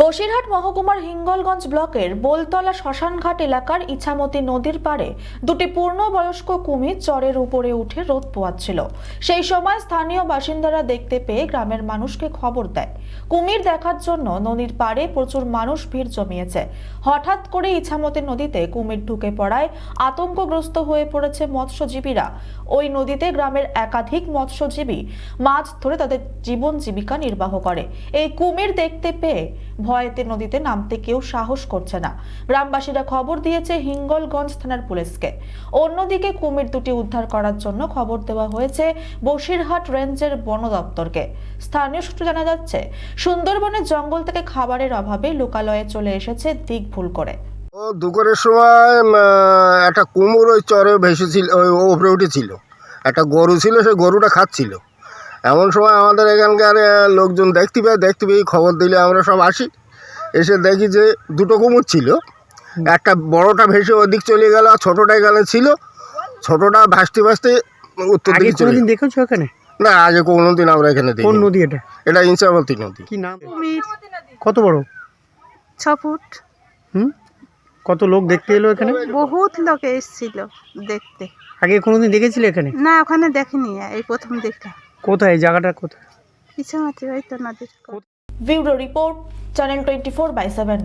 বসিরহাট মহকুমার হিঙ্গলগঞ্জ ব্লকের বোলতলা শ্মশানঘাট এলাকার ইছামতি নদীর পাড়ে দুটি পূর্ণবয়স্ক কুমির চরের উপরে উঠে রোদ পোয়াচ্ছিল। সেই সময় স্থানীয় বাসিন্দারা দেখতে পেয়ে গ্রামের মানুষকে খবর দেয়। কুমির দেখার জন্য নদীর পাড়ে প্রচুর মানুষ ভিড় জমিয়েছে। হঠাৎ করে ইছামতি নদীতে কুমির ঢুকে পড়ায় আতঙ্কগ্রস্ত হয়ে পড়েছে মৎস্যজীবীরা। ওই নদীতে গ্রামের একাধিক মৎস্যজীবী মাছ ধরে তাদের জীবন জীবিকা নির্বাহ করে। এই কুমির দেখতে পেয়ে ভয়েতে নদীতে নামতে কেউ সাহস করছে না। গ্রামবাসীরা খবর দিয়েছে হিঙ্গলগঞ্জ থানার পুলিশকে। অন্যদিকে কুমির দুটি উদ্ধার করার জন্য খবর দেওয়া হয়েছে বসিরহাট রেঞ্জের বন দপ্তরকে। স্থানীয় সূত্রে জানা যাচ্ছে, সুন্দরবনের জঙ্গল থেকে খাবারের অভাবে লোকালয়ে চলে এসেছে দিক ভুল করে। ও, দুপুরের সময় একটা কুমড়ো ওই চরে ভেসেছিল ওপরে উঠেছিল। একটা গরু ছিল সেই গরুটা খাচ্ছিল। এমন সময় আমাদের এখানকার লোকজন দেখতে পায় দেখতে পেয়ে খবর দিলে আমরা সব আসি। এসে দেখি যে দুটো কুমুর ছিল। একটা বড়টা ভেসে ওদিক চলে গেল আর ছোটোটা এখানে ছিল। ছোটোটা ভাসতে ভাসতে উত্তর দিকে চলে কোনোদিন দেখেছ এখানে? না আগে কোনোদিন আমরা এখানে দেখি কোন নদী এটা? এটা ইনসামতি নদী। কি নাম? কুমির। কত বড়? ছ ফুট। হুম? কত লোক দেখতে এলো এখানে? বহুত লোক এসেছিল দেখতে। আগে কোনোদিন দেখেছিলে এখানে? না ওখানে দেখিনি এই প্রথম দেখলাম। কোথায়? জায়গাটা কোথায়? ইচ্ছামাতি ওই তো নদীর bureau report channel twenty four by seven